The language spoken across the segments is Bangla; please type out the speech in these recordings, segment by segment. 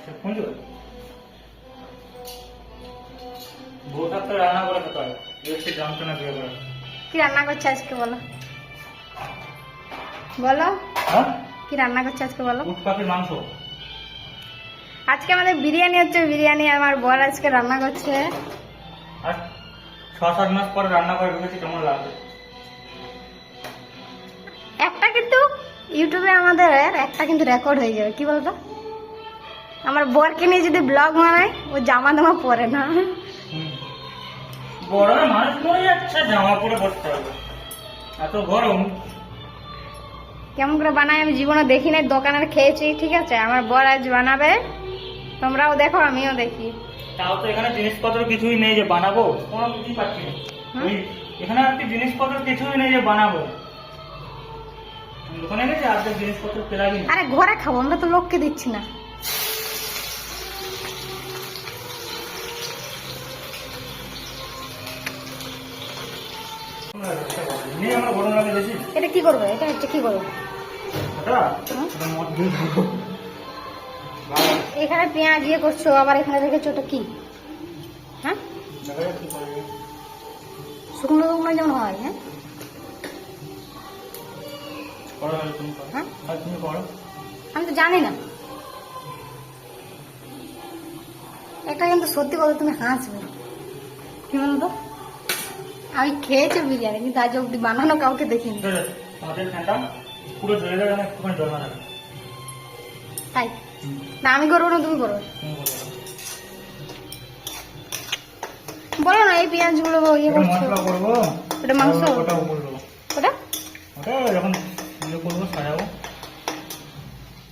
আচ্ছা পুজো বউ থাকতে রান্না করে খেতে হয় বিয়ে করে কি রান্না করছে আজকে বলো? বলো। হ্যাঁ? কি রান্না করছে আজকে বলো? উট পাখির মাংস। আজকে আমাদের বিরিয়ানি হচ্ছে বিরিয়ানি আমার বর আজকে রান্না করছে। আর ছ সাত মাস পরে রান্না করে ঢুকেছি কেমন লাগবে একটা কিন্তু ইউটিউবে আমাদের একটা কিন্তু রেকর্ড হয়ে যাবে কি বলতো? আমার বরকে নিয়ে যদি ব্লগ বানায় ও জামা দামা পরে না। গরমে মানুষ মরে যাচ্ছে জামা পরে বসতে হবে। এত গরম। কেমন করে বানায় আমি জীবনে দেখি নাই দোকানের খেয়েছি ঠিক আছে? আমার বর আজ বানাবে তোমরাও দেখো আমিও দেখি। তাও তো এখানে জিনিসপত্র কিছুই নেই যে বানাবো কোনো কিছুই পাচ্ছি না। এখানে আর কি জিনিসপত্র কিছুই নেই যে বানাবো। দোকানে গেছে আর জিনিসপত্র আরে ঘরে খাব আমরা তো লোককে দিচ্ছি না। এটা কি করবে? এটা হচ্ছে কি করবে? এখানে পেঁয়াজ ইয়ে করছ আবার এখানে রেখেছো ওটা কি? হ্যাঁ। শুকনো শুকনো যেমন হয় হ্যাঁ। হ্যাঁ আমি তো জানি না। এটা কিন্তু সত্যি কথা তুমি হাসবে। কি বলতো? আমি খেয়েছি বিরিয়ানি কিন্তু আজ অব্দি বানানো কাউকে দেখিনি। পুরো যাবে না একটুখানি জল না তাই? না আমি করব না তুমি তুমি বলো। না এই পেঁয়াজগুলো ইয়ে করছ। ওটা মাংস? করব। ওটা? ওটা যখন ইয়ে করব সাজাবো।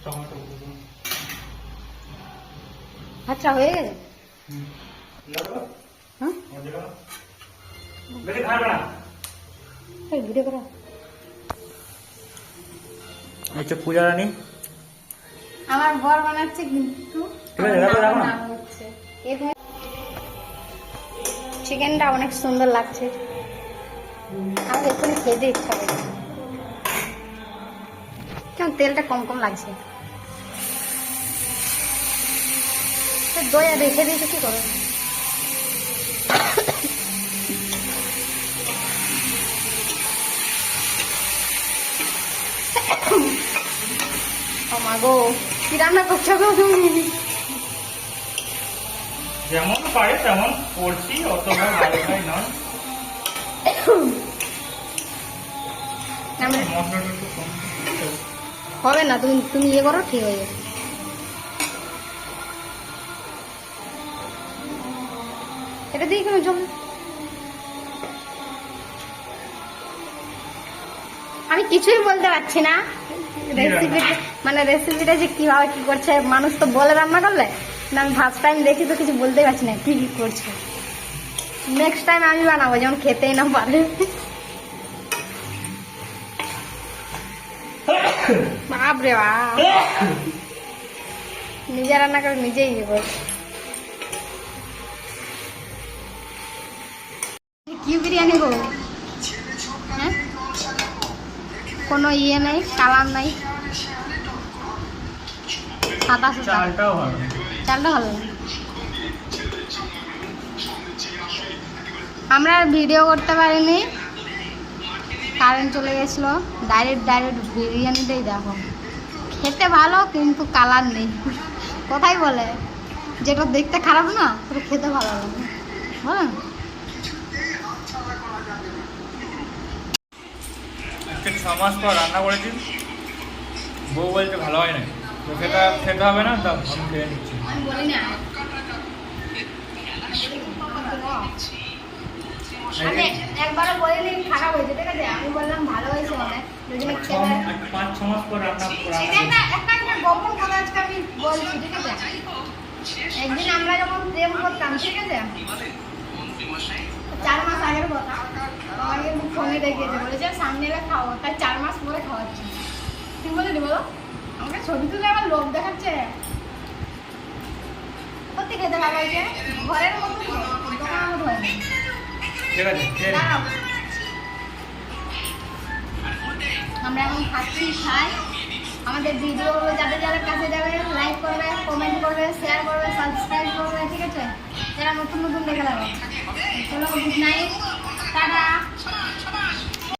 তখন আচ্ছা হয়ে গেছে? হ্যাঁ আমার দেখো। বেশি খাবে না এই ভিডিও করো। পূজা রানী। আমার বর বানাচ্ছে কিন্তু। চিকেনটা অনেক সুন্দর লাগছে। আমার এক্ষুনি খেতে ইচ্ছা করছে কেমন তেলটা কম কম লাগছে। তো দয়া রেখে দিয়েছে কি করো? কি রান্না করছ গো তুমি? যেমন পারে তেমন করছি অত ভালো কম হবে। না তুমি তুমি ইয়ে করো ঠিক হয়ে যাবে। এটা দিয়ে কেন জল? আমি কিছুই বলতে পারছি না। রেসিপিটা মানে রেসিপিটা যে কীভাবে কি করছে, মানুষ তো বলে রান্না করলে? না, আমি ফার্স্ট টাইম দেখি তো কিছু বলতে পারছি না, কি কি করছে। নেক্সট টাইম আমি বানাবো, যেমন খেতেই না পারে। বাপরে বাপ। নিজে রান্না করে নিজেই করছে কি বিরিয়ানি গো হ্যাঁ কোনো ইয়ে নেই কালার নেই। সাদা চালটাও ভালো। চালটা ভালো। আমরা ভিডিও করতে পারিনি। কারেন্ট চলে গেছিল। ডাইরেক্ট ডাইরেক্ট বিরিয়ানিটাই দেখো। খেতে ভালো কিন্তু কালার নেই। কোথায় বলে। যেটা দেখতে খারাপ না ওটা খেতে ভালো লাগে। হ্যাঁ আজকে ছ মাস পর রান্না করেছি। বউ বলছে ভালো হয় না তো সেটা খেতে হবে না? তা আমি খেয়ে নিচ্ছি। খেতে পাঁচ ছ মাস পর রান্না একদিন আমরা যখন প্রেম করতাম ঠিক আছে? চার মাস আগের কথা। আমাকে কিন্তু ফোনে দেখিয়েছে বলেছে সামনে এলে খাওয়া। তাই চার মাস পরে খাওয়াচ্ছি। বলো আমাকে ছবি তুলে আমার লোভ দেখাচ্ছে? সত্যি খেতে ভালো হয়েছে। ঘরের মতো। আমরা এখন খাচ্ছি খাই। আমাদের ভিডিওগুলো যাদের যাদের কাছে যাবে নতুন নতুন দেখে লাগবে চলো গুড নাইট টাটা।